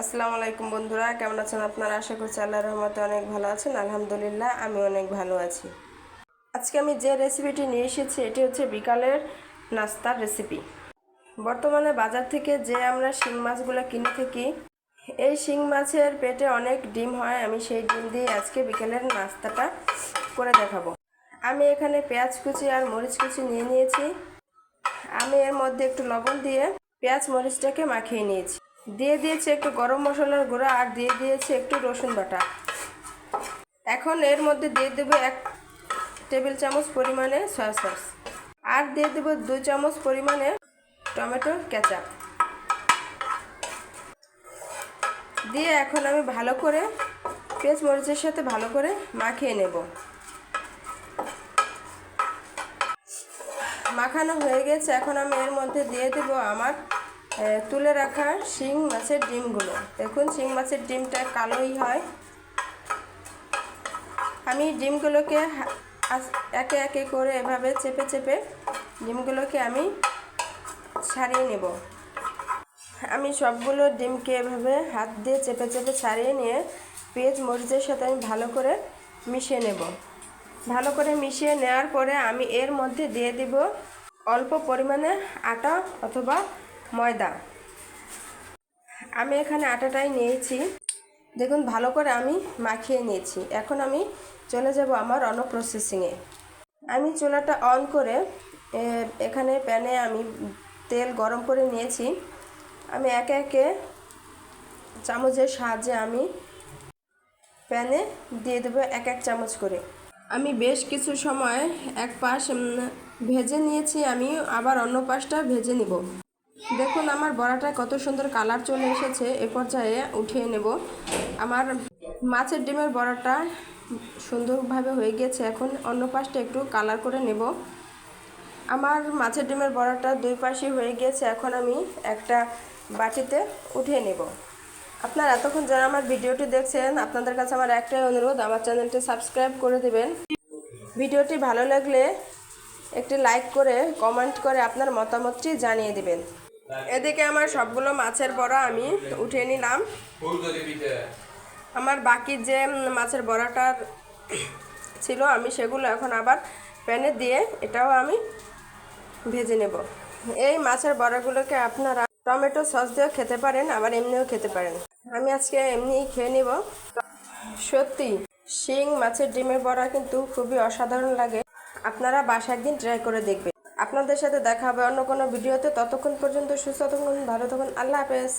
আসসালামু আলাইকুম বন্ধুরা, কেমন আছেন আপনারা? আশা করছি আল্লাহ রহমতে অনেক ভালো আছেন। আলহামদুলিল্লাহ, আমি অনেক ভালো আছি। আজকে আমি যে রেসিপিটি নিয়ে এসেছি, এটি হচ্ছে বিকালের নাস্তার রেসিপি বর্তমানে বাজার থেকে যে আমরা শিং মাছগুলো কিনে থাকি, এই শিং মাছের পেটে অনেক ডিম হয়। আমি সেই ডিম দিয়ে আজকে বিকেলের নাস্তাটা করে দেখাবো। আমি এখানে পেঁয়াজ কুচি আর মরিচ কুচি নিয়ে নিয়েছি। আমি এর মধ্যে একটু লবণ দিয়ে পেঁয়াজ মরিচটাকে মাখিয়ে নিয়েছি। দিয়ে দিয়েছে একটু গরম মশলার গুঁড়া আর দিয়ে দিয়েছে একটু রসুন বাটা। এখন এর মধ্যে দিয়ে দেবো এক টেবিল চামচ পরিমাণে সয়া সস আর দিয়ে দেবো দুই চামচ পরিমাণে টমেটো কেচাপ। দিয়ে এখন আমি ভালো করে পেঁয়াজ মরিচের সাথে ভালো করে মাখিয়ে নেব। মাখানো হয়ে গেছে, এখন আমি এর মধ্যে দিয়ে দেবো আমার তুলে রাখা শিং মাছের ডিমগুলো। দেখুন, শিং মাছের ডিমটা কালোই হয়। আমি ডিমগুলোকে একে একে করে এভাবে চেপে চেপে ডিমগুলোকে আমি ছাড়িয়ে নেব। আমি সবগুলো ডিমকে এভাবে হাত দিয়ে চেপে চেপে ছাড়িয়ে নিয়ে পেঁয়াজ, মরিচের সাথে আমি ভালো করে মিশিয়ে নেব। ভালো করে মিশিয়ে নেওয়ার পরে আমি এর মধ্যে দিয়ে দিব অল্প পরিমাণে আটা অথবা ময়দা। আমি এখানে আটাটাই নিয়েছি। দেখুন, ভালো করে আমি মাখিয়ে নিয়েছি। এখন আমি চলে যাব আমার অন্য প্রসেসিংয়ে আমি চুলাটা অন করে এখানে প্যানে আমি তেল গরম করে নিয়েছি। আমি একে একে চামচের সাহায্যে আমি প্যানে দিয়ে দেবো এক এক চামচ করে। আমি বেশ কিছু সময় এক পাশ ভেজে নিয়েছি। আমি আবার অন্য পাশটা ভেজে নিব। দেখুন, আমার বড়াটায় কত সুন্দর কালার চলে এসেছে। এ পর্যায়ে উঠিয়ে নেব। আমার মাছের ডিমের বড়াটা সুন্দরভাবে হয়ে গেছে। এখন অন্য পাশটা একটু কালার করে নেব। আমার মাছের ডিমের বড়াটা দুই পাশে হয়ে গিয়েছে এখন আমি একটা বাটিতে উঠিয়ে নেব। আপনারা এতক্ষণ যারা আমার ভিডিওটি দেখছেন, আপনাদের কাছে আমার একটাই অনুরোধ, আমার চ্যানেলটি সাবস্ক্রাইব করে দেবেন। ভিডিওটি ভালো লাগলে একটি লাইক করে, কমেন্ট করে আপনার মতামতটি জানিয়ে দেবেন। এদিকে আমার সবগুলো মাছের বড়া আমি উঠিয়ে নিলাম। আমার বাকি যে মাছের বড়াটার ছিল, আমি সেগুলো এখন আবার প্যানে দিয়ে এটাও আমি ভেজে নেব। এই মাছের বড়াগুলোকে আপনারা টমেটো সস দিয়েও খেতে পারেন, আবার এমনিও খেতে পারেন। আমি আজকে এমনিই খেয়ে নেব। সত্যি, শিং মাছের ডিমের বড়া কিন্তু খুবই অসাধারণ লাগে। আপনারা বাসা একদিন ট্রাই করে দেখবেন। আপনাদের সাথে দেখা হবে অন্য কোনো ভিডিওতে। ততক্ষণ পর্যন্ত সুস্থ থাকুন, ভালো থাকুন, আল্লাহ হাফেজ।